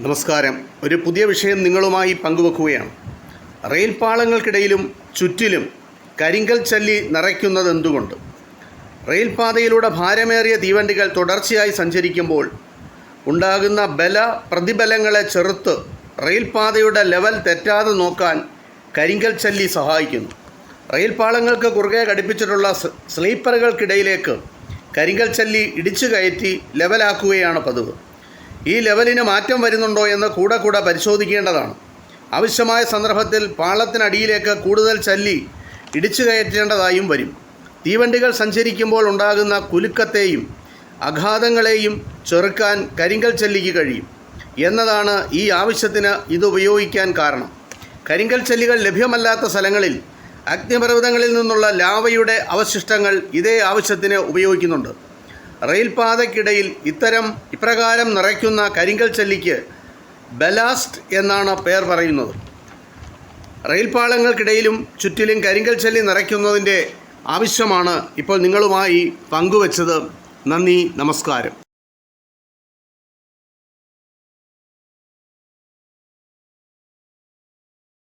നമസ്കാരം. ഒരു പുതിയ വിഷയം നിങ്ങളുമായി പങ്കുവെക്കുകയാണ്. റെയിൽ പാളങ്ങൾക്കിടയിലും ചുറ്റിലും കരിങ്കൽ ചല്ലി നിറയ്ക്കുന്നത് എന്തുകൊണ്ട്? റെയിൽപാതയിലൂടെ ഭാരമേറിയ തീവണ്ടികൾ തുടർച്ചയായി സഞ്ചരിക്കുമ്പോൾ ഉണ്ടാകുന്ന ബല പ്രതിബലങ്ങളെ ചെറുത്ത് റെയിൽപാതയുടെ ലെവൽ തെറ്റാതെ നോക്കാൻ കരിങ്കൽ ചല്ലി സഹായിക്കുന്നു. റെയിൽ പാളങ്ങൾക്ക് കുറുകെ ഘടിപ്പിച്ചിട്ടുള്ള സ്ലീപ്പറുകൾക്കിടയിലേക്ക് കരിങ്കൽ ചല്ലി ഇടിച്ചു കയറ്റി ലെവലാക്കുകയാണ് പതിവ്. ഈ ലെവലിന് മാറ്റം വരുന്നുണ്ടോ എന്ന് കൂടെ കൂടെ പരിശോധിക്കേണ്ടതാണ്. ആവശ്യമായ സന്ദർഭത്തിൽ പാളത്തിനടിയിലേക്ക് കൂടുതൽ ചല്ലി ഇടിച്ചു കയറ്റേണ്ടതായും വരും. തീവണ്ടികൾ സഞ്ചരിക്കുമ്പോൾ ഉണ്ടാകുന്ന കുലുക്കത്തെയും അഘാതങ്ങളെയും ചെറുക്കാൻ കരിങ്കൽ ചല്ലിക്ക് കഴിയും. എന്നതാണ് ഈ ആവശ്യത്തിന് ഇത് ഉപയോഗിക്കാൻ കാരണം. കരിങ്കൽ ചല്ലികൾ ലഭ്യമല്ലാത്ത സ്ഥലങ്ങളിൽ അഗ്നിപർവതങ്ങളിൽ നിന്നുള്ള ലാവയുടെ അവശിഷ്ടങ്ങൾ ഇതേ ആവശ്യത്തിന് ഉപയോഗിക്കുന്നുണ്ട്. റെയിൽപാതയ്ക്കിടയിൽ ഇത്തരം ഇപ്രകാരം നിറയ്ക്കുന്ന കരിങ്കൽ ചെല്ലിക്ക് ബലാസ്റ്റ് എന്നാണ് പേർ പറയുന്നത്. റെയിൽപാളങ്ങൾക്കിടയിലും ചുറ്റിലും കരിങ്കൽ ചെല്ലി നിറയ്ക്കുന്നതിന്റെ ആവശ്യമാണ് ഇപ്പോൾ നിങ്ങളുമായി പങ്കുവച്ചത്. നന്ദി നമസ്കാരം.